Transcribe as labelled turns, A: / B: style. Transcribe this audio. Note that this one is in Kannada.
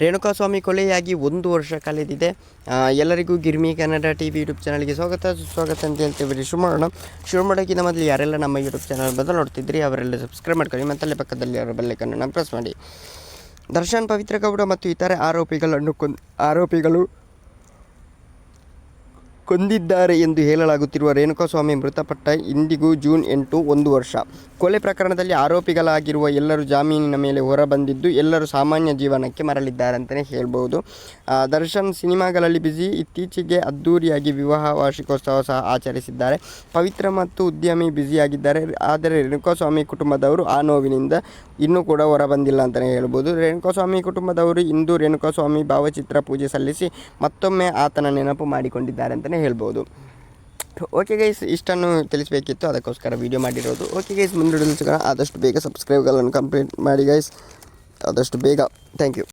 A: ರೇಣುಕಾಸ್ವಾಮಿ ಕೊಲೆಯಾಗಿ ಒಂದು ವರ್ಷ ಕಳೆದಿದೆ. ಎಲ್ಲರಿಗೂ Girmi Kannada T V YouTube ಚಾನಲ್ಗೆ ಸ್ವಾಗತ. ಸುಸ್ವಾಗತ ಅಂತ ಹೇಳ್ತೀವಿ ಶುರು ಮಾಡೋಣ ಶುರು ಮಾಡೋಕ್ಕಿಂತ ಮೊದಲು ಯಾರೆಲ್ಲ ನಮ್ಮ ಯೂಟ್ಯೂಬ್ ಚಾನಲ್ ಬದಲು ನೋಡ್ತಿದ್ರಿ, ಅವರೆಲ್ಲ ಸಬ್ಸ್ಕ್ರೈಬ್ ಮಾಡ್ಕೊಳ್ಳಿ. ಮತ್ತಲ್ಲೇ ಪಕ್ಕದಲ್ಲಿ ಅವರ ಬೆಲ್ಲೈಕನ್ನು ಪ್ರೆಸ್ ಮಾಡಿ. ದರ್ಶನ್, ಪವಿತ್ರ ಗೌಡ ಮತ್ತು ಇತರೆ ಆರೋಪಿಗಳನ್ನು ಕೊಂದು ಆರೋಪಿಗಳು ಕೊಂದಿದ್ದಾರೆ ಎಂದು ಹೇಳಲಾಗುತ್ತಿರುವ ರೇಣುಕಾಸ್ವಾಮಿ ಮೃತಪಟ್ಟ ಇಂದಿಗೂ ಜೂನ್ ಎಂಟು ಒಂದು ವರ್ಷ. ಕೊಲೆ ಪ್ರಕರಣದಲ್ಲಿ ಆರೋಪಿಗಳಾಗಿರುವ ಎಲ್ಲರೂ ಜಾಮೀನಿನ ಮೇಲೆ ಹೊರಬಂದಿದ್ದು, ಎಲ್ಲರೂ ಸಾಮಾನ್ಯ ಜೀವನಕ್ಕೆ ಮರಳಿದ್ದಾರೆ ಅಂತಲೇ ಹೇಳ್ಬೋದು ದರ್ಶನ್ ಸಿನಿಮಾಗಳಲ್ಲಿ ಬ್ಯುಸಿ ಇತ್ತೀಚೆಗೆ ಅದ್ದೂರಿಯಾಗಿ ವಿವಾಹ ವಾರ್ಷಿಕೋತ್ಸವ ಸಹ ಆಚರಿಸಿದ್ದಾರೆ. ಪವಿತ್ರ ಮತ್ತು ಉದ್ಯಮಿ ಬ್ಯುಸಿಯಾಗಿದ್ದಾರೆ ಆದರೆ ರೇಣುಕಾಸ್ವಾಮಿ ಕುಟುಂಬದವರು ಆ ನೋವಿನಿಂದ ಇನ್ನೂ ಕೂಡ ಹೊರಬಂದಿಲ್ಲ ಅಂತಲೇ ಹೇಳ್ಬೋದು. ರೇಣುಕಾಸ್ವಾಮಿ ಕುಟುಂಬದವರು ಇಂದು ರೇಣುಕಾಸ್ವಾಮಿ ಭಾವಚಿತ್ರ ಪೂಜೆ ಸಲ್ಲಿಸಿ ಮತ್ತೊಮ್ಮೆ ಆತನ ನೆನಪು ಮಾಡಿಕೊಂಡಿದ್ದಾರೆ ಅಂತಲೇ ಹೇಳ್ಬೋದು. ಓಕೆ ಗೈಸ್ ಇಷ್ಟನ್ನು ತಿಳಿಸಬೇಕಿತ್ತು, ಅದಕ್ಕೋಸ್ಕರ ವೀಡಿಯೋ ಮಾಡಿರೋದು. ಓಕೆ ಗೈಸ್ ಮುಂದೆ ಸಿಗೋಣ ಆದಷ್ಟು ಬೇಗ ಸಬ್ಸ್ಕ್ರೈಬ್ಗಳನ್ನು ಕಂಪ್ಲೀಟ್ ಮಾಡಿ ಗೈಸ್ ಆದಷ್ಟು ಬೇಗ ಥ್ಯಾಂಕ್ ಯು